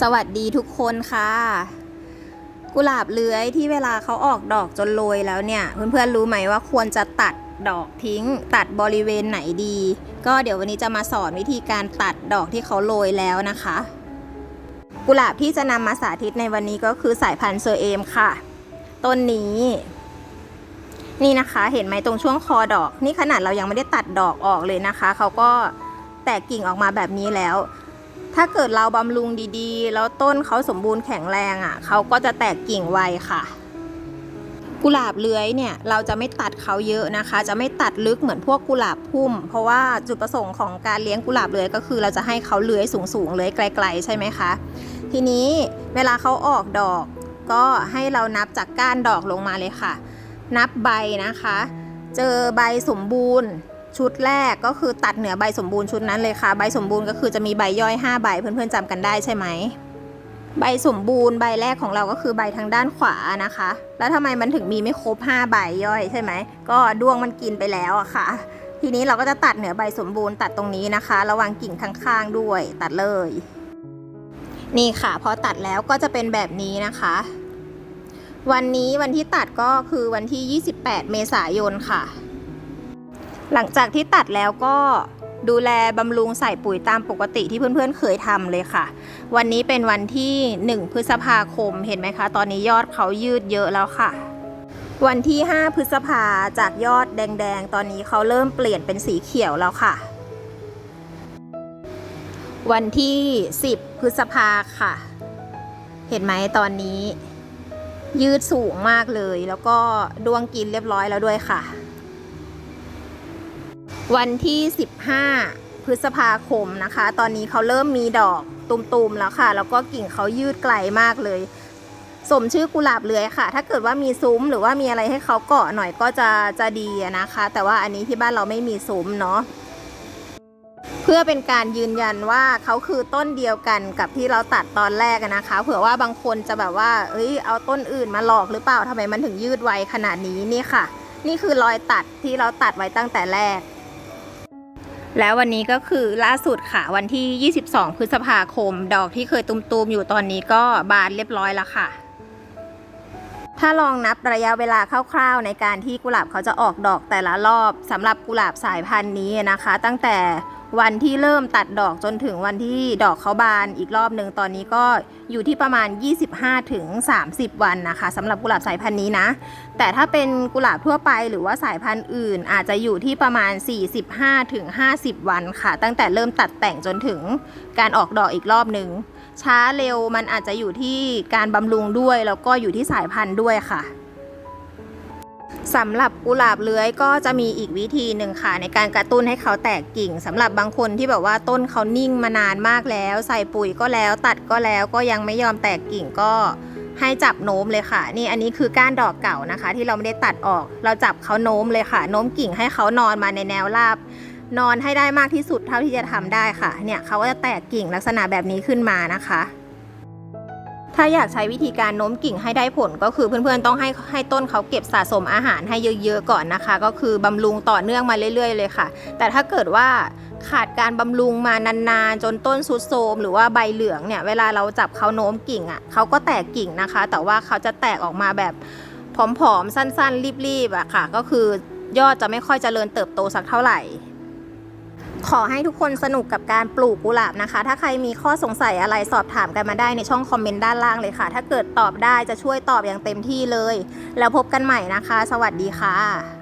สวัสดีทุกคนค่ะ กุหลาบเลื้อยที่เวลาเขาออกดอกจนโรยแล้วเนี่ยเพื่อนๆรู้ไหมว่าควรจะตัดดอกทิ้ง ตัดบริเวณไหนดี ก็เดี๋ยววันนี้จะมาสอนวิธีการตัดดอกที่เขาโรยแล้วนะคะ กุหลาบที่จะนำมาสาธิตในวันนี้ก็คือสายพันธุ์เซอร์เอมค่ะ ต้นนี้ นี่นะคะเห็นไหมตรงช่วงคอดอก นี่ขนาดเรายังไม่ได้ตัดดอกออกเลยนะคะเขาก็แตกกิ่งออกมาแบบนี้แล้ว ถ้าเกิดเราบำรุงดีๆ แล้วต้นเขาสมบูรณ์แข็งแรงอะ่ะเขาก็จะแตกกิ่งไวค่ะ กุหลาบเลื้อยเนี่ยเราจะไม่ตัดเขาเยอะนะคะ จะไม่ตัดลึกเหมือนพวกกุหลาบพุ่ม เพราะว่าจุดประสงค์ของการเลี้ยงกุหลาบเลื้อยก็คือ เราจะให้เขาเลื้อยสูงๆเลื้อยไกล ๆ ใช่ไหมคะ ทีนี้เวลาเขาออกดอก ก็ให้เรานับจากก้านดอกลงมาเลยค่ะ นับใบนะคะ เจอใบสมบูรณ์ ชุดแรกก็คือตัดเหนือใบสมบูรณ์ชุดนั้นเลยค่ะ ใบสมบูรณ์ก็คือจะมีใบย่อย 5 ใบเพื่อนๆจำกันได้ใช่ไหมใบสมบูรณ์ใบแรกของเราก็คือใบทางด้านขวานะคะ แล้วทำไมมันถึงมีไม่ครบ 5 ใบย่อยใช่ไหมก็ดวงมันกินไปแล้วอะค่ะ ทีนี้เราก็จะตัดเหนือใบสมบูรณ์ตัดตรงนี้นะคะ ระวังกิ่งข้างๆด้วยตัดเลย นี่ค่ะ พอตัดแล้วก็จะเป็นแบบนี้นะคะ วันนี้วันที่ตัดก็คือวันที่ 28 เมษายนค่ะ หลังจากที่ตัดแล้วก็ดูแลบำรุงใส่ปุ๋ยตามปกติที่เพื่อนๆ เคยทำเลยค่ะ วันนี้เป็นวันที่ 1 พฤษภาคมเห็นไหมคะ ตอนนี้ยอดเขายืดเยอะแล้วค่ะ วันที่ 5 พฤษภาจากยอดแดงๆ ตอนนี้เขาเริ่มเปลี่ยนเป็นสีเขียวแล้วค่ะ วันที่ 10 พฤษภาค่ะ เห็นไหมตอนนี้ ยืดสูงมากเลย แล้วก็ดวงกินเรียบร้อยแล้วด้วยค่ะ วันที่ 15 พฤษภาคมนะคะ ตอนนี้เขาเริ่มมีดอกตุมๆแล้วค่ะ แล้วก็กิ่งเขายืดไกลมากเลย สมชื่อกุหลาบเลื้อยค่ะ ถ้าเกิดว่ามีซุ้มหรือว่ามีอะไรให้เขาเกาะหน่อยก็จะจะดีนะคะ แต่ว่าอันนี้ที่บ้านเราไม่มีซุ้มเนาะเพื่อเป็นการยืนยันว่าเขาคือต้นเดียวกันกับที่เราตัดตอนแรกนะคะ เผื่อว่าบางคนจะแบบว่า เอ้ย เอาต้นอื่นมาหลอกหรือเปล่าทำไมมันถึงยืดไวขนาดนี้นี่ค่ะ นี่คือรอยตัดที่เราตัดไว้ตั้งแต่แรก แล้ววันนี้ก็คือล่าสุดค่ะวันที่ 22 พฤษภาคม ดอกที่เคยตุมๆอยู่ตอนนี้ก็บานเรียบร้อยแล้วค่ะ ถ้าลองนับระยะเวลาคร่าวๆ ในการที่กุหลาบเขาจะออกดอกแต่ละรอบสำหรับกุหลาบสายพันธุ์นี้นะคะ ตั้งแต่วันที่เริ่มตัดดอกจนถึงวันที่ดอกเขาบานอีกรอบหนึ่งตอนนี้ก็อยู่ที่ประมาณ 25ถึง30 วันนะคะสำหรับกุหลาบสายพันธุ์นี้นะ แต่ถ้าเป็นกุหลาบทั่วไปหรือว่าสายพันธุ์อื่น อาจจะอยู่ที่ประมาณ 45ถึง50 วันค่ะ ตั้งแต่เริ่มตัดแต่งจนถึงการออกดอกอีกรอบหนึ่ง ช้าเร็วมันอาจจะอยู่ที่การบำรุงด้วย แล้วก็อยู่ที่สายพันธุ์ด้วยค่ะสำหรับกุหลาบเลื้อยก็จะมีอีกวิธีหนึ่งค่ะ ในการกระตุ้นให้เขาแตกกิ่งสำหรับบางคนที่แบบว่าต้นเขานิ่งมานานมากแล้ว ใส่ปุ๋ยก็แล้ว ตัดก็แล้วก็ยังไม่ยอมแตกกิ่งก็ให้จับโน้มเลยค่ะ นี่อันนี้คือก้านดอกเก่านะคะ ที่เราไม่ได้ตัดออก เราจับเขาโน้มเลยค่ะ โน้มกิ่งให้เขานอนมาในแนวราบ นอนให้ได้มากที่สุดเท่าที่จะทำได้ค่ะ เนี่ยเขาก็จะแตกกิ่งลักษณะแบบนี้ขึ้นมานะคะ ถ้าอยากใช้วิธีการโน้มกิ่งให้ได้ผลก็คือเพื่อนๆต้องให้ให้ต้นเขาเก็บสะสมอาหารให้เยอะๆก่อนนะคะ ก็คือบำรุงต่อเนื่องมาเรื่อย ๆ เลยค่ะ แต่ถ้าเกิดว่าขาดการบำรุงมานานๆ จนต้นสุดโทรมหรือว่าใบเหลืองเนี่ยเวลาเราจับเขาโน้มกิ่งอะ่ะเขาก็แตกกิ่งนะคะ แต่ว่าเขาจะแตกออกมาแบบผอมๆ สั้นๆ รีบๆอะค่ะ ก็คือยอดจะไม่ค่อยเจริญเติบโตสักเท่าไหร่ ขอให้ทุกคนสนุกกับการปลูกกุหลาบนะคะ ถ้าใครมีข้อสงสัยอะไรสอบถามกันมาได้ในช่องคอมเมนต์ด้านล่างเลยค่ะ ถ้าเกิดตอบได้จะช่วยตอบอย่างเต็มที่เลย แล้วพบกันใหม่นะคะ สวัสดีค่ะ